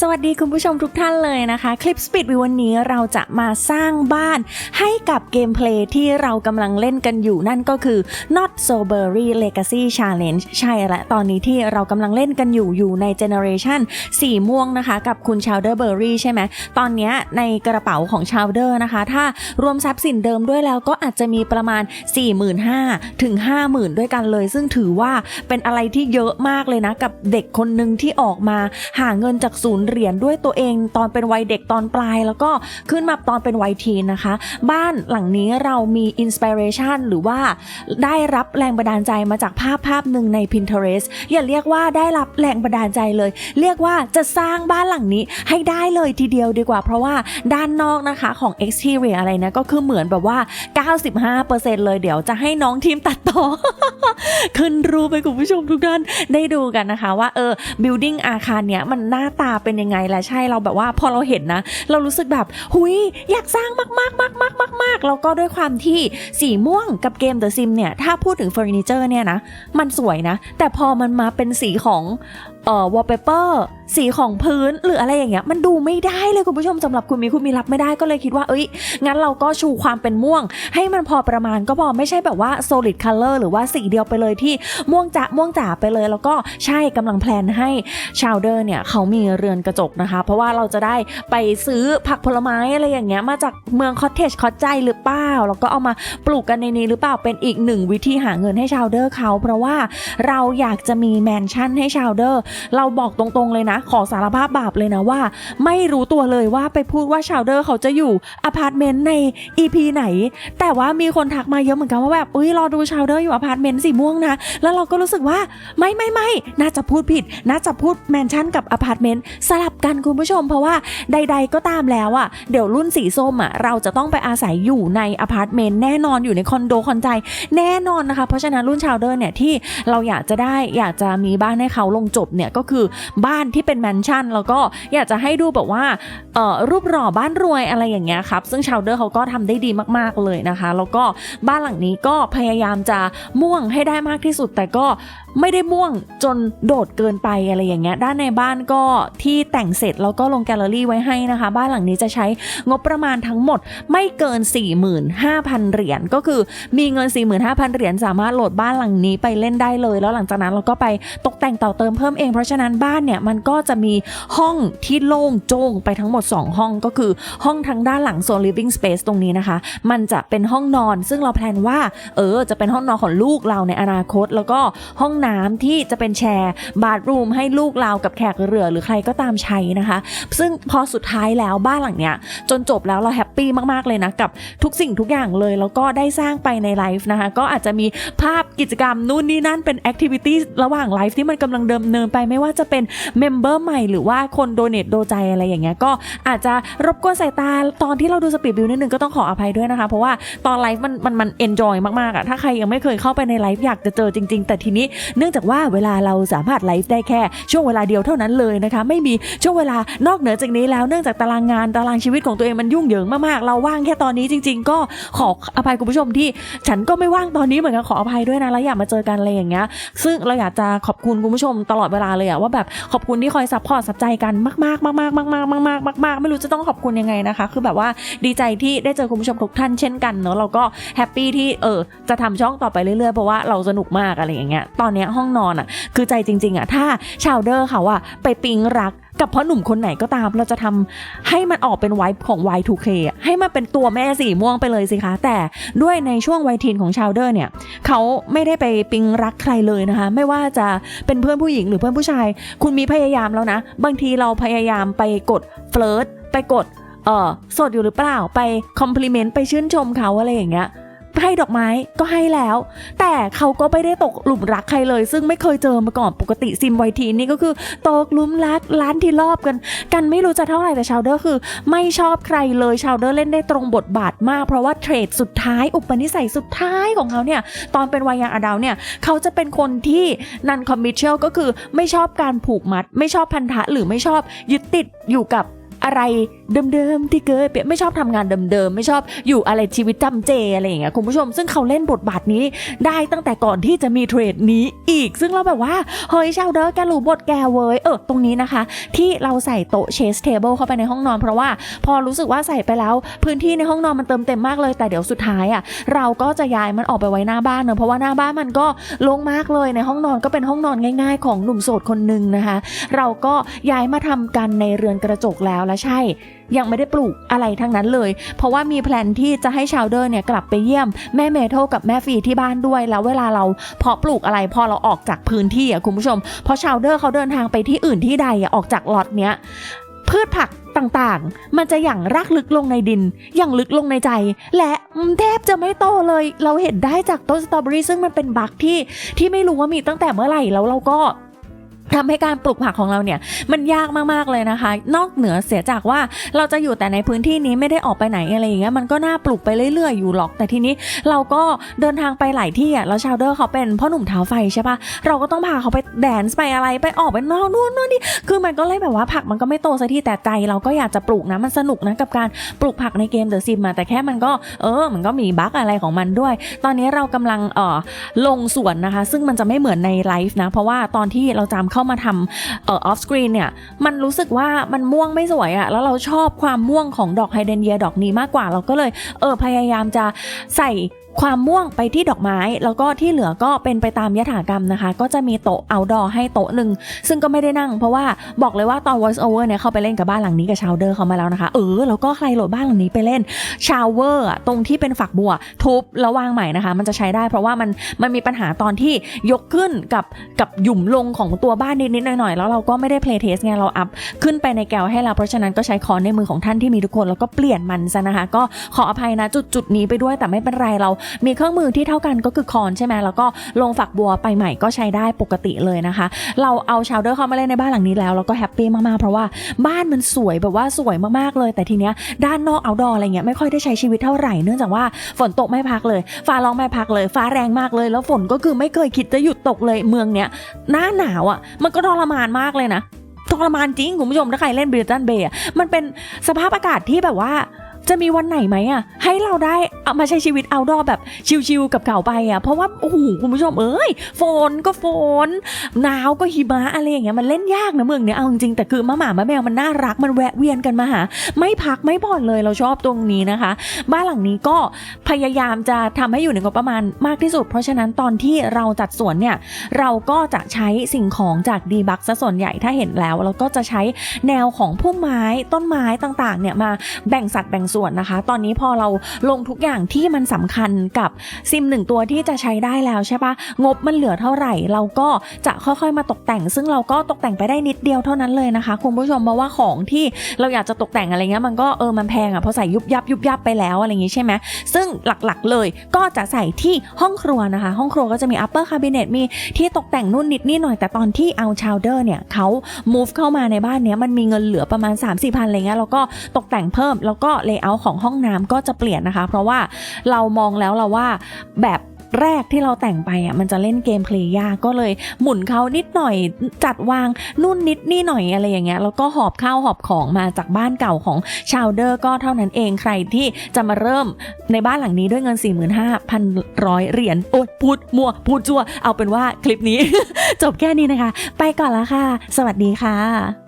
สวัสดีคุณผู้ชมทุกท่านเลยนะคะ คลิป Speed วิววันนี้เราจะมาสร้างบ้านให้กับเกมเพลย์ที่เรากำลังเล่นกันอยู่นั่นก็คือ Not So Berry Legacy Challenge ใช่และตอนนี้ที่เรากำลังเล่นกันอยู่อยู่ในเจเนอเรชันสีม่วงนะคะ กับคุณชาวเดอร์เบอร์รี่ใช่ไหม ตอนนี้ในกระเป๋าของชาวเดอร์นะคะ ถ้ารวมทรัพย์สินเดิมด้วยแล้วก็อาจจะมีประมาณ 45,000ถึง50,000 ด้วยกันเลย ซึ่งถือว่าเป็นอะไรที่เยอะมากเลยนะกับเด็กคนหนึ่งที่ออกมาหาเงินจากศูนย์เหรียญด้วยตัวเองตอนเป็นวัยเด็กตอนปลาย แล้วก็ขึ้นมาตอนเป็นวัยทีนนะคะ บ้านหลังนี้เรามีอินสปิเรชันหรือว่าได้รับแรงบันดาลใจมาจากภาพภาพหนึ่งใน Pinterest อย่าเรียกว่าได้รับแรงบันดาลใจเลย เรียกว่าจะสร้างบ้านหลังนี้ให้ได้เลยทีเดียวดีกว่า เพราะว่าด้านนอกนะคะของ exterior อะไรนะก็คือเหมือนแบบว่า 95%เลยเดี๋ยวจะให้น้องทีมตัดต่อ ขึ้นรูปไปคุณผู้ชมทุกท่านได้ดูกันนะคะว่าเออ building อาคารเนี้ยมันหน้าตาเป็นยังไงและใช่เราแบบว่าพอเราเห็นนะ เรารู้สึกแบบหุยอยากสร้างมากมากมากมากมากมากแล้วก็ด้วยความที่สีม่วงกับเกมเดอะซิมเนี่ยถ้าพูดถึงเฟอร์นิเจอร์เนี่ยนะมันสวยนะ แต่พอมันมาเป็นสีของ เอ่อ wallpaper สีของพื้นหรืออะไรอย่างเงี้ยมันดูไม่ได้เลยคุณผู้ชมสำหรับคุณมีคุณมีรับไม่ได้ก็เลยคิดว่าเอ้ยงั้นเราก็ชูความเป็นม่วง ให้มันพอประมาณก็พอไม่ใช่แบบว่า solid color หรือว่าสีเดียวไปเลยที่ม่วงจะม่วงจ๋าไปเลย แล้วก็ใช่กำลังแพลนให้ชาวเดอร์เนี่ยเขามีเรือนกระจกนะคะ เพราะว่าเราจะได้ไปซื้อผักผลไม้อะไรอย่างเงี้ยมาจากเมืองคอตเทจคอตใจหรือเปล่าแล้วก็เอามาปลูกกันในนี้หรือเปล่าเป็นอีกหนึ่งวิธีหาเงินให้ชาวเดอร์เขาเพราะว่าเราอยากจะมีแมนชั่นให้ชาวเดอร์เราบอกตรงๆเลยนะ ขอสารภาพบาปเลยนะว่า ไม่รู้ตัวเลยว่าไปพูดว่าชาวเดอร์เขาจะอยู่อพาร์ตเมนต์ใน EP ไหน แต่ว่ามีคนทักมาเยอะเหมือนกันว่าแบบอุ้ยรอดูชาวเดอร์อยู่อพาร์ตเมนต์สีม่วงนะ แล้วเราก็รู้สึกว่าไม่ไม่ไม่น่าจะพูดผิด น่าจะพูดแมนชั่นกับอพาร์ตเมนต์สลับกันคุณผู้ชม เพราะว่าใด ๆ ก็ตามแล้วอะเดี๋ยวรุ่นสีส้มอะเราจะต้องไปอาศัยอยู่ในอพาร์ตเมนต์แน่นอนอยู่ในคอนโดคอนใจแน่นอนนะคะ เพราะฉะนั้นรุ่นชาวเดอร์เนี่ยที่เราอยากจะได้อยากจะมีบ้านให้เขาลงจบเนี่ยก็คือบ้านที่เป็นแมนชั่น แล้วก็อยากจะให้ดูแบบว่าเอ่อรูปหล่อบ้านรวยอะไรอย่างเงี้ยครับ ซึ่งชาวเดอร์เขาก็ทำได้ดีมากๆเลยนะคะ แล้วก็บ้านหลังนี้ก็พยายามจะม่วงให้ได้มากที่สุดแต่ก็ ไม่ได้ม่วงจนโดดเกินไปอะไรอย่างเงี้ย ด้านในบ้านก็ที่แต่งเสร็จแล้วก็ลงแกลเลอรี่ไว้ให้นะคะ บ้านหลังนี้จะใช้งบประมาณทั้งหมดไม่เกิน 45,000 เหรียญ ก็คือมีเงิน 45,000 เหรียญสามารถโหลดบ้านหลังนี้ไปเล่นได้เลย แล้วหลังจากนั้นเราก็ไปตกแต่งต่อเติมเพิ่มเอง เพราะฉะนั้นบ้านเนี่ยมันก็จะมีห้องที่โล่งโจ้งไปทั้งหมด 2 ห้องก็คือห้องทางด้านหลังโซน living space ตรงนี้นะคะ มันจะเป็นห้องนอน ซึ่งเราแพลนว่า เออ จะเป็นห้องนอนของลูกเราในอนาคต แล้วก็ห้องน้ำที่จะเป็นแชร์บาร์รูมให้ลูกเรากับแขกเรือหรือใครก็ตามใช้นะคะ ซึ่งพอสุดท้ายแล้วบ้านหลังเนี้ยจนจบแล้วเราแฮปปี้มากๆเลยนะกับทุกสิ่งทุกอย่างเลยแล้วก็ได้สร้างไปในไลฟ์นะคะก็อาจจะมีภาพกิจกรรมนู่นนี่นั่นเป็นแอคทิวิตี้ระหว่างไลฟ์ที่มันกำลังเดิมเนินไปไม่ว่าจะเป็นเมมเบอร์ใหม่หรือว่าคนโดเน t โดใจอะไรอย่างเงี้ยก็อาจจะรบกวนสายตาตอนที่เราดูสปีดบิวนิดนึงก็ต้องขออภัยด้วยนะคะ เพราะว่าตอนไลฟ์มันมันมันเอนจอยมากๆอะถ้าใครยังไม่เคยเข้าไปในไลฟ์อยากจะเจอจริง ๆ แต่ทีนี้เนื่องจากว่าเวลาเราสามารถไลฟ์ได้แค่ช่วงเวลาเดียวเท่านั้นเลยนะคะ ไม่มีช่วงเวลานอกเหนือจากนี้แล้วเนื่องจากตารางงานตารางชีวิตของตัวเองมันยุ่งเหยิงมากๆ เราว่างแค่ตอนนี้จริง ๆ ก็ขออภัยคุณผู้ชมที่ ฉันก็ไม่ว่างตอนนี้เหมือนกันขออภัยด้วยนะแล้วอยากมาเจอกันอะไรอย่างเงี้ยซึ่งเราอยากจะขอบคุณคุณผู้ชมตลอดเวลาเลยอะว่าแบบขอบคุณที่คอยซัพพอร์ตซับใจกันมากๆมากๆมากๆมากๆมากๆมากๆมากไม่รู้จะต้องขอบคุณยังไงนะคะ คือแบบว่าดีใจที่ได้เจอคุณผู้ชมทุกท่านเช่นกันเนอะเราก็แฮปปี้ที่เออจะทำช่องต่อไปเรื่อยๆเพราะว่าเราสนุกมากอะไรอย่างเงี้ยตอนเนี้ยห้องนอนอะคือใจจริง ๆอะถ้าชาวเดอร์เขาอะไปปิ๊งรักกับพ่อหนุ่มคนไหนก็ตาม เราจะทำให้มันออกเป็นไวท์ของ Y2K ให้มันเป็นตัวแม่สีม่วงไปเลยสิคะ แต่ด้วยในช่วงวัยทีนของชาวเดอร์เนี่ยเขาไม่ได้ไปปิ๊งรักใครเลยนะคะ ไม่ว่าจะเป็นเพื่อนผู้หญิงหรือเพื่อนผู้ชาย คุณมีพยายามแล้วนะ บางทีเราพยายามไปกดเฟลิร์ตไปกดเออสดอยู่หรือเปล่าไปคอมพลีเมนต์ไปชื่นชมเขาอะไรอย่างเงี้ย ให้ดอกไม้ก็ให้แล้ว แต่เขาก็ไม่ได้ตกหลุมรักใครเลย ซึ่งไม่เคยเจอมาก่อนปกติซิมไวทีนี่ก็คือตกหลุมรักล้านที่รอบกัน กันไม่รู้จะเท่าไหร่แต่ชาวเดอร์คือ ไม่ชอบใครเลยชาวเดอร์เล่นได้ตรงบทบาทมากเพราะว่าเทรดสุดท้ายอุปนิสัยสุดท้ายของเขาเนี่ยตอนเป็นวัยยังอดัลเนี่ยเขาจะเป็นคนที่นันคอมมิชเชลก็คือไม่ชอบการผูกมัด ไม่ชอบพันธะหรือไม่ชอบยึดติดอยู่กับอะไรเดิมๆที่เคยเป็นไม่ชอบทำงานเดิมๆไม่ชอบอยู่อะไรชีวิตจำเจอะไรอย่างเงี้ยคุณผู้ชม ซึ่งเขาเล่นบทบาทนี้ได้ตั้งแต่ก่อนที่จะมีเทรดนี้อีก ซึ่งเราแบบว่าเฮ้ยชาวเดอร์แกรู้บทแกเว้ยเออตรงนี้นะคะ ที่เราใส่โต๊ะเชสเทเบิลเข้าไปในห้องนอน เพราะว่าพอรู้สึกว่าใส่ไปแล้วพื้นที่ในห้องนอนมันเติมเต็มมากเลยแต่เดี๋ยวสุดท้ายอะเราก็จะย้ายมันออกไปไว้หน้าบ้านเนอะเพราะว่าหน้าบ้านมันก็โล่งมากเลยในห้องนอนก็เป็นห้องนอนง่าย ๆ ของหนุ่มโสดคนหนึ่งนะคะ เราก็ย้ายมาทำกันในเรือนกระจกแล้วและใช่ยังไม่ได้ปลูกอะไรทั้งนั้นเลย เพราะว่ามีแพลนที่จะให้ชาวเดอร์เนี่ยกลับไปเยี่ยมแม่เมทัลกับแม่ฟีที่บ้านด้วย แล้วเวลาเราเพาะปลูกอะไรพอเราออกจากพื้นที่อะคุณผู้ชม พอชาวเดอร์เขาเดินทางไปที่อื่นที่ใดอะออกจากล็อตเนี้ยพืชผักต่างๆ มันจะอย่างรากลึกลงในดิน อย่างลึกลงในใจ และแทบจะไม่โตเลย เราเห็นได้จากต้นสตรอเบอรี่ซึ่งมันเป็นบักที่ที่ไม่รู้ว่ามีตั้งแต่เมื่อไหร่แล้วเราก็ ทำให้การปลูกผักของเราเนี่ยมันยากมากๆเลยนะคะ นอกเหนือเสียจากว่าเราจะอยู่แต่ในพื้นที่นี้ไม่ได้ออกไปไหนอะไรอย่างเงี้ยมันก็น่าปลูกไปเรื่อยๆอยู่หรอก แต่ทีนี้เราก็เดินทางไปหลายที่อะแล้วชาวเดอร์เขาเป็นพ่อหนุ่มเท้าไฟใช่ปะเราก็ต้องพาเขาไปแดนซ์ไปอะไรไปออกไปนอกนู่นนู่นนี่คือมันก็เลยแบบว่าผักมันก็ไม่โตสักทีแต่ใจ เราก็อยากจะปลูกนะมันสนุกนะกับการปลูกผักในเกมเดอะซิมมาแต่แค่มันก็เออมันก็มีบั๊กอะไรของมันด้วย ตอนนี้เรากำลังเอ่อลงสวนนะคะ ซึ่งมันจะไม่เหมือนในไลฟ์นะเพราะว่าตอนที่เราจำเข้ามาทำเอ่อออฟสกรีนเนี่ยมันรู้สึกว่ามันม่วงไม่สวยอะแล้วเราชอบความม่วงของดอกไฮเดรนเยียดอกนี้มากกว่าเราก็เลยเออพยายามจะใส่ ความม่วงไปที่ดอกไม้ แล้วก็ที่เหลือก็เป็นไปตามยถากรรมนะคะ ก็จะมีโต๊ะเอาดอให้โต๊ะหนึ่ง ซึ่งก็ไม่ได้นั่งเพราะว่าบอกเลยว่าตอน voice over เนี่ยเข้าไปเล่นกับบ้านหลังนี้กับชาวเดอร์เขามาแล้วนะคะ เออ แล้วก็ใครโหลดบ้านหลังนี้ไปเล่นชาวเวอร์ตรงที่เป็นฝักบัวทุบแล้ววางใหม่นะคะ มันจะใช้ได้เพราะว่ามันมันมีปัญหาตอนที่ยกขึ้นกับกับหยุ่มลงของตัวบ้านนิดๆหน่อยๆแล้วเราก็ไม่ได้ play test ไงเราอัพขึ้นไปในแก้วให้เราเพราะฉะนั้นก็ใช้คอนในมือของท่านที่มีทุกคนแล้วก็เปลี่ยนมันซะนะคะ ก็ขออภัยนะจุดๆนี้ไปด้วยแต่ไม่เป็นไรเรามีเครื่องมือที่เท่ากันก็คือคอนใช่ไหมแล้วก็ลงฝักบัวไปใหม่ก็ใช้ได้ปกติเลยนะคะ เราเอาชาวเดอร์เข้ามาเล่นในบ้านหลังนี้แล้วเราก็แฮปปี้มากๆ เพราะว่าบ้านมันสวยแบบว่าสวยมากๆเลย แต่ทีเนี้ยด้านนอกเอาดออะไรเงี้ยไม่ค่อยได้ใช้ชีวิตเท่าไหร่เนื่องจากว่าฝนตกไม่พักเลย ฟ้าร้องไม่พักเลย ฟ้าแรงมากเลย แล้วฝนก็คือไม่เคยคิดจะหยุดตกเลยเมืองเนี้ยหน้าหนาวอะ มันก็ทรมานมากเลยนะทรมานจริงคุณผู้ชมถ้าใครเล่นบริตันเบย์มันเป็นสภาพอากาศที่แบบว่า จะมีวันไหนไหมอะ ให้เราได้เอามาใช้ชีวิตเอาดอแบบชิลๆกับเขาไปอะ เพราะว่า โอ้โห คุณผู้ชมเอ้ยฝนก็ฝนหนาวก็หิมะอะไรอย่างเงี้ยมันเล่นยากนะเมืองเนี้ยเอาจริงแต่คือมะหมามะแมวมันน่ารักมันแวะเวียนกันมาหา ไม่พักไม่ผ่อนเลยเราชอบตรงนี้นะคะ บ้านหลังนี้ก็พยายามจะทำให้อยู่ในงบประมาณมากที่สุด เพราะฉะนั้นตอนที่เราจัดสวนเนี่ยเราก็จะใช้สิ่งของจากดีบักซะส่วนใหญ่ถ้าเห็นแล้วเราก็จะใช้แนวของพุ่มไม้ต้นไม้ต่างๆเนี่ยมาแบ่งสัดแบ่งส่วนนะคะ ตอนนี้พอเราลงทุกอย่างที่มันสำคัญกับซิมหนึ่งตัวที่จะใช้ได้แล้วใช่ปะงบมันเหลือเท่าไหร่ เราก็จะค่อยๆมาตกแต่ง ซึ่งเราก็ตกแต่งไปได้นิดเดียวเท่านั้นเลยนะคะคุณผู้ชมเพราะว่าของที่เราอยากจะตกแต่งอะไรเงี้ยมันก็เออมันแพงอะพอใส่ยุบยับยุบยับไปแล้วอะไรอย่างงี้ใช่ไหมซึ่งหลักๆเลยก็จะใส่ที่ห้องครัวนะคะ ห้องครัวก็จะมี upper cabinet มีที่ตกแต่งนู่นนิดนี่หน่อยแต่ตอนที่เอาชาวเดอร์เนี่ยเขา move เข้ามาในบ้านเนี้ยมันมีเงินเหลือประมาณ 3 4พันอะไรเงี้ยแล้วก็ตกแต่งเพิ่มแล้วก็ layout ของห้องน้ำก็จะเปลี่ยนนะคะ เพราะว่าเรามองแล้วเราว่าแบบแรกที่เราแต่งไปอะมันจะเล่นเกมเพลย์ยากก็เลยหมุนเขานิดหน่อยจัดวางนู่นนิดนี่หน่อยอะไรอย่างเงี้ยแล้วก็หอบข้าวหอบของมาจากบ้านเก่าของชาวเดอร์ก็เท่านั้นเองใครที่จะมาเริ่มในบ้านหลังนี้ด้วยเงิน 45,100 เหรียญโอ้ยพูดมัวพูดจัวเอาเป็นว่าคลิปนี้ จบแค่นี้นะคะ ไปก่อนละค่ะ สวัสดีค่ะ